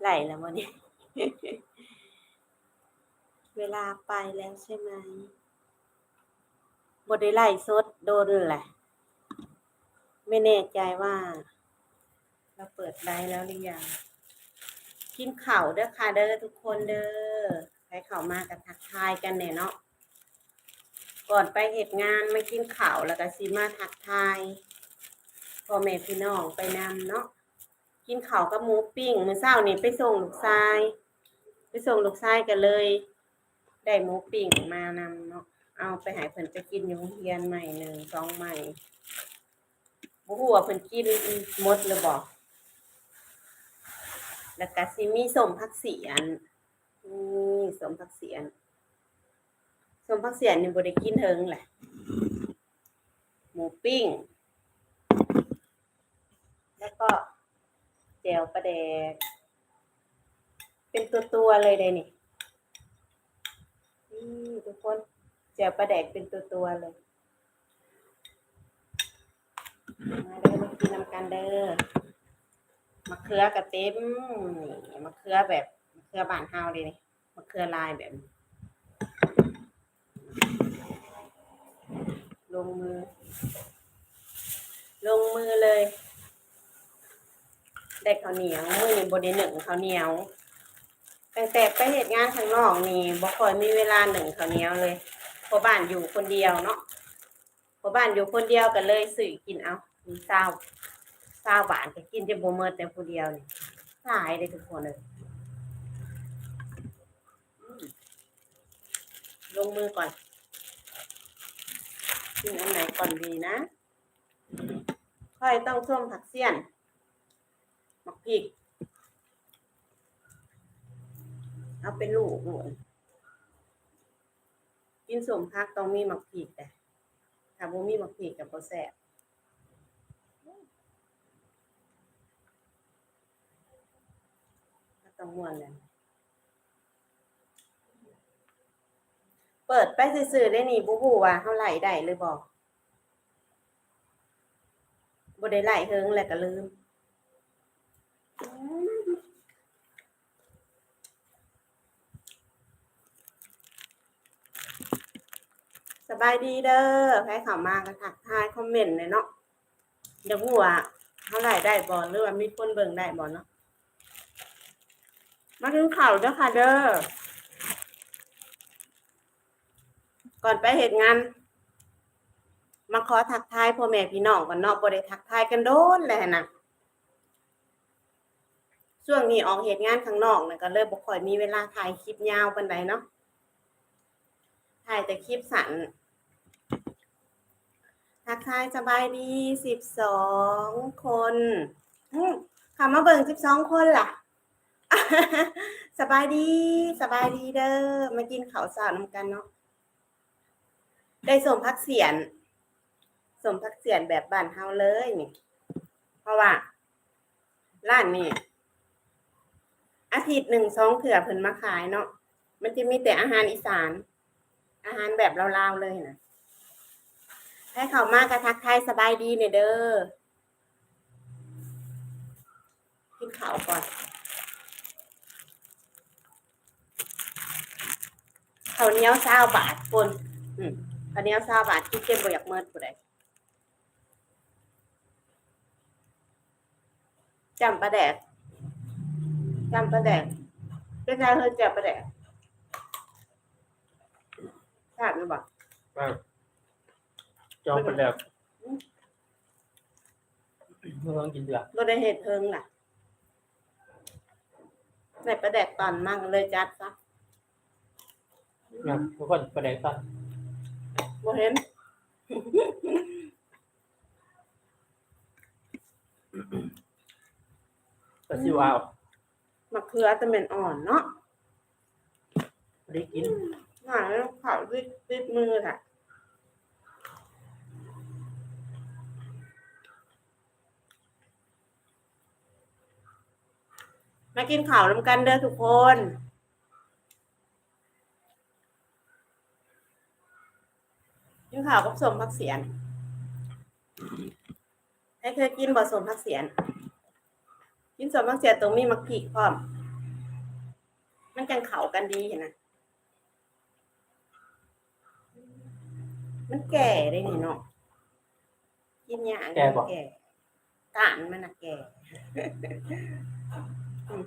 ไหลแล้ววันนี้ เวลาไปแล้วใช่ไหมบทได้ไล่สดโดนแหละ ไม่แน่ใจว่า เราเปิดไลฟ์แล้วหรือยัง กินข่าเด้อค่ะเด้อทุกคนเด้อใครเข้ามากับทักทายกันเนี่ยเนาะก่อนไปเหตุงานมากินข่าวแล้วก็สิมาทักทายพ่อแม่พี่น้องไปนำเนาะกินข้าวกับหมูปิ้งมื้อเช้านี่ไปส่งลูกชาย ไปส่งลูกชายกันเลย ได้หมูปิ้งมานำเนาะเอาไปให้เพิ่นไปกินอยู่โรงเรียนใหม่หนึ่งสองใหม่บ่ฮู้ว่าเพิ่นกินมดหรือบ่ แล้วก็สิมีสมผักเสียนนี่สมผักเสียนสมผักเสียนนี่บ่ได้กินเฮิงแหละ หมูปิ้ง แล้วก็แจวปลาแดก เป็นตัวตัวเลยเลยนี่นี่ทุกคนแจวปลาแดกเป็นตัวตัวเลย มาเด้อมากินน้ำกันเด้อ มะเขือกระเต็มมะเขือแบบมะเขือบานเฮาเลยนี่มะเขือลายแบบลงมือ ลงมือเลยได้ข้าวเหนียวมือนี้บ่ได้หนึ่งข้าวเหนียวตั้งแต่ไปเฮ็ดงานข้างนอกนี่บ่ค่อยมีเวลาหนึ่งข้าวเหนียวเลยพราะบ้านอยู่คนเดียวเนาะพราะบ้านอยู่คนเดียวก็เลยซื้อกินเอาเศร้า เศร้าบาทก็กินจะบ่หมดแต่ผู้เดียวนี่หลายเลยทุกคนเลยลงมือก่อนกินอันไหนก่อนดีนะ ค่อยต้องส้มผักเสี้ยนมักพริก เอาเป็นลูกหน่อยกินสมพักต้องมีหมักพริกแต่ถ้าบ่มีหมักพริกกับบ่แซ่บ ต้องม่วนเลยเปิดไปซื่อๆได้นี่บ่ฮู้ว่าเฮาไหลได้หรือบ่บ่ได้ไหลเฮิงแล้วก็ลืมสบายดีเด้อใครเข้ามาก็ทักทายคอมเมนต์เลยเนาะเดี๋ยวหัวเท่าไหร่ได้บ่หรือว่ามีคนเบิ่งได้บ่เนาะ มาถึงข่าวเด้อค่ะเด้อ ก่อนไปเหตุงาน มาขอทักทายพ่อแม่พี่น้องกันเนาะบ่ได้ทักทายกันโดนเลยนะช่วงนี้ออกเหตุงานข้างนอกเนี่ยก็เลยบ่ค่อยมีเวลาถ่ายคลิปยาวปานใดเนาะ ถ่ายแต่คลิปสั้นทักทายสบายดีสิบสองคนอืมคำมาเบิ่งสิบสองคนล่ะ สบายดี สบายดีเด้อมากินข้าวสารนำกันเนาะได้สมพักเสียนสมพักเสียนแบบบ้านเฮาเลยนี่เพราะว่าร้านนี่อาทิตย์หนึ่งสองเถื่อเพิ่นมาขายเนาะมันจะมีแต่อาหารอีสาน อาหารแบบลาวๆเลยนะให้เขามากกระทักทายสบายดีเนี่ยเด้อกินข้าวก่อน ข้าวเหนียวซาวบาทคนอืมข้าวเหนียวซาวบาทที่เก็บบ่อยากเมิดผู้ใดจำปลาแดกจำปลาแดกเป็นไงเฮ้ยจำปลาแดกทราบหรือเปล่าบ้างจองไปแล้วเมื่อวานกินเดือดบ่ได้เฮ็ดเพิงล่ะใส่ปลาแดกตอนมากเลยจัดซะ นะทุกคนประเดี๋ยวตัดบ่เห็นก็ซิวเอามะเขือแต่เป็นอ่อนเนาะไม่ได้กินหาแล้วเผาด้วยด้วยมือค่ะมากินข้าวนำกันเด้อทุกคน กินข้าวกับสมพักเสียนให้เคยกินบ่สมพักเสียน กินสมพักเสียนตรงมีมักผีกพร้อม มันจังเข้ากันดีเห็นนะมันแก่ได้นี่เนาะกินอย่างนี้มันแก่กานมันน่ะแก่อืม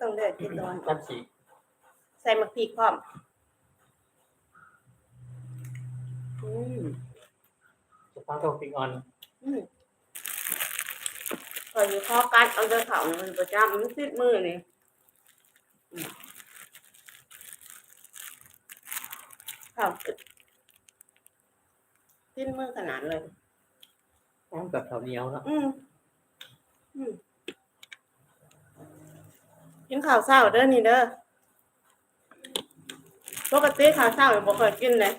ต้องเลือกกินตอนน้ำสีใส่มะพริกพร้อม อืมจะฟังตัวปิงออนอืมคอยอยู่ข้อกัดเอาเดินเขามันประจำมันติดมือนี่อืมข้าวติดติดมือขนาดเลยต้องกับข้าวเหนียวเนาะอืมอืมกินข้าวเช้าเด้อนี่เด้อปกติข้าวเช้าเนี่ยบ่เคยกินเลย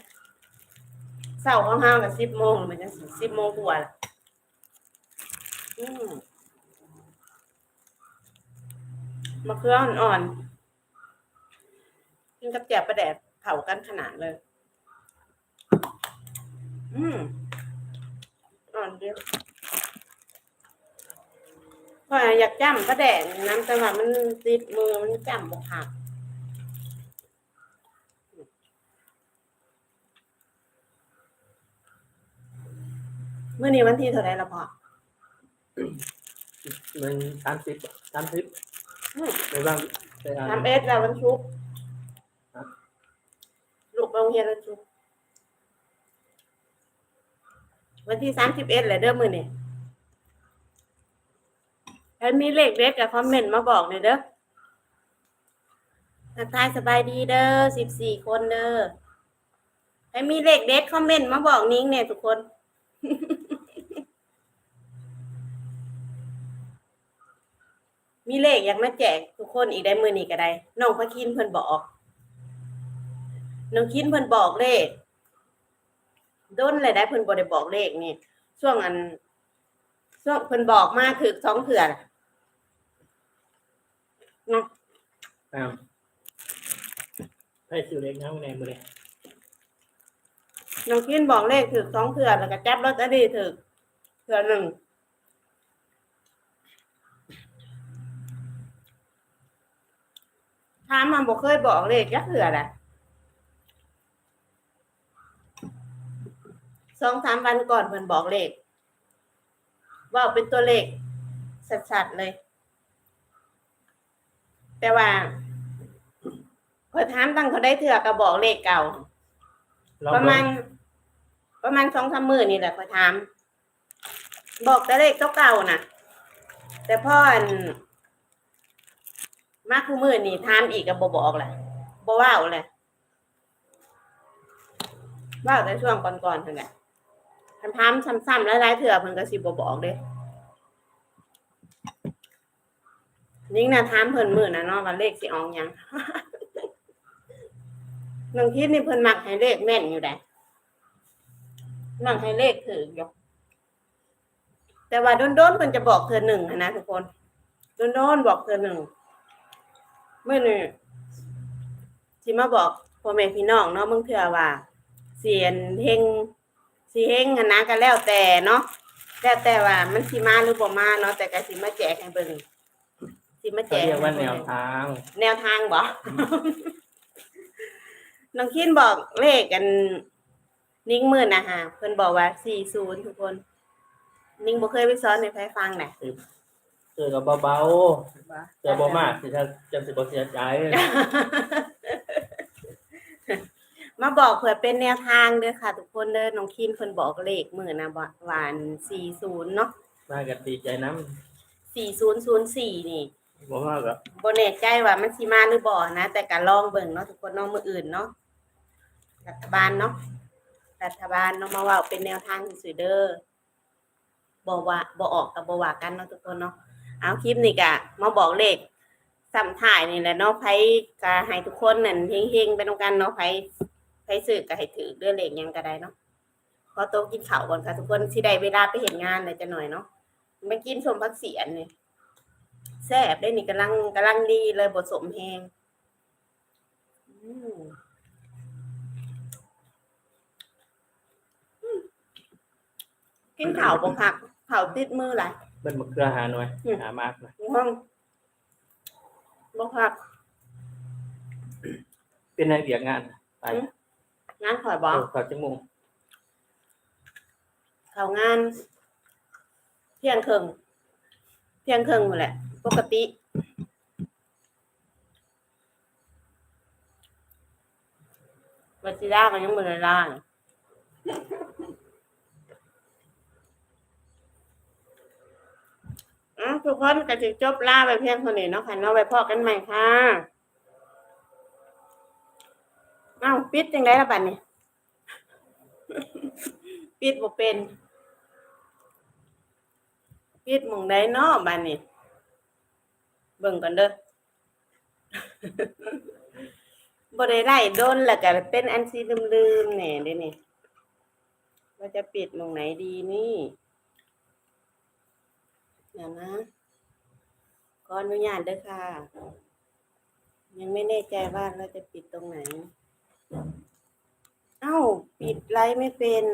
เช้าของห้ากับสิบโมงเหมันจะสิบโมงกว่าละอืมมะเขืออ่อนๆกินกับแจบประแดดเผากันขนาดเลย อืมอ่อนเดียวพออยากจ้ำก็แดงน้ำแต่ว่ามันติดมือมันจ้ำบกหัก เมื่อนี้วันที่เท่าไรละพอมันสามสิบสามสิบอืมในบางในอันทำเอสแล้ววันชุกร์ลูกไปโรงเรียนวันชุกร์วันที่สามสิบเอ็ดแหละเด้อมือนี่ถ้ามีเลขเด็ดกับคอมเมนต์มาบอกหน่อยเด้อทักทายสบายดีเด้อสิบสี่คนเด้อถ้ามีเลขเด็ดคอมเมนต์มาบอกนิ้งเนี่ยทุกคน มีเลขอยากมาแจกทุกคนอีกได้มือนี้ก็ได้น้องพระคินเพิ่นบอกน้องคินเพิ่นบอกเลขด้นเลยได้เพิ่นบ่ได้บอกเลขนี่ช่วงอันช่วงเพิ่นบอกมาถึกสองเถื่อน่ะเนาะอ่าให้ซื้อเล็กน้ำในมือเลยน้องคินบอกเลขถึกสองเถื่อแล้วก็จับลอตเตอรี่ถึกเถื่อหนึ่งามมาบ่เคยบอกเลขจักเถื่อแหละสองสามวันก่อนเพิ่นบอกเลขว่าเป็นตัวเลขชัดๆเลย แต่ว่าเพิ่นถามตั้งเขาได้เถื่อก็บอกเลขเก่าลองประเบิ่มาณงประมาณสองสามมื่นนี่แหละคอยถาม บอกแต่เลขเก่าๆน่ะแต่พ่ออัน มาคู่มื่นนี่ถามอีกกับบบอกแหละบว่าวเลยว่าวแต่ช่วงก่อนๆเท่านั้นคันถามซ้ำๆหลายๆเถื่อเพิ่นก็สิบ่บอกเด้นิ่งน่ะถามเพิ่นมื้อนะเนาะว่าเลขสิออกหยังน้องคิดนี่เพิ่นมักให้เลขแม่นอยู่ได้นั่งให้เลขถืออยู่แต่ว่าโดนๆเพิ่นจะบอกเธอหนึ่งนะทุกคนโดนๆบอกเธอหนึ่ง มื่อนี่สิมาบอกพ่อแม่พี่น้องเนาะมึงเถื่อว่าเสียนเฮงสีเฮงหันนะก็แล้วแต่เนาะแล้วแต่ว่ามันสิมาหรือบ่มาเนาะแต่ก็สิมาแจกให้เบิ่งสิมาแจเขากเรียกว่าให้แนบิ่งวทาง แนวทางบ่ น้องคินบอกเลขกัน นิ่งมื่นนะฮะเพิ่นบอกว่าสี่ศูนย์ทุกคน นิ่งบ่เคยไปสอนในไฟฟังน่ะ เจอกับเบาๆเจอบ่มากสิถ้าจะสิบ่เสียใจมาบอกเผื่อเป็นแนวทางเด้อค่ะ ทุกคนเด้อน้องคินเพิ่นบอกเลขมื่อนะบ่หวานสี่ศูนย์เนาะมากันดีใจน้สี่ศูนย์ศูนย์สี่นี่ำบ่มากก็บ่แน่ใจว่ามันสิมาหรือบ่นะ แต่ก็ลองเบิ่งเนาะทุกคนเนาะมื้ออื่นเนาะรัฐบาลเนาะรัฐบาลเนาะมาเว่าเป็นแนวทางซื่อๆเด้อบ่ว่าบ่ออกก็บ่ว่ากันเนาะทุกคนเนาะ เอาคลิปนี้ก็มาบอกเลขซ้ำถ่ายนี่แหละเนาะไผก็ให้ทุกคนนั่นเฮงๆไปนำกันเนาะไผไผซื้อก็ให้ถือเด้องเลขยังก็ได้เนาะขอโตกินข้าวก่อนค่ะทุกคนสิได้เวลาไปเฮ็ดงานเลยจะหน่อยเนาะมากินสมพักเสียนนี่แซ่บได้นี่กำลังกำลังดีเลยบทสมแหงกินข่าวบ่คักข่าวติดมือหลาย เบิ้ลมะเขือหาหน่อย อืม หามากนะในห้องบ่คักเป็นนายเบียกงานไปอืมงานข่อยบ่เออขอจังมุงเข้างาน เที่ยงครึ่งเที่ยงครึ่งนั่นแหละ ปกติ วัชิราก็ยังบ่ได้ล่าง อะทุกคนก็จะจบล่าไปเพียงเท่านี้เนาะค่ะเนาะไว้พอกันใหม่ค่ะเอ้าปิดจังไดล่ะบัดนี้ปิดบ่เป็น ปิดมองใดเนาะบัดนี้เบิ่งกันเด้อบ่ได้ไล่โดนแล้วก็เป็นอันซีลืมๆแหน่เด้นี่ว่าจะปิดมองไหนดีนี่ ดี๋ยวนะขออนุญาตเด้อค่ะ ยังไม่แน่ใจว่าเราจะปิดตรงไหน เอ้า ปิดไลฟ์ไม่เป็น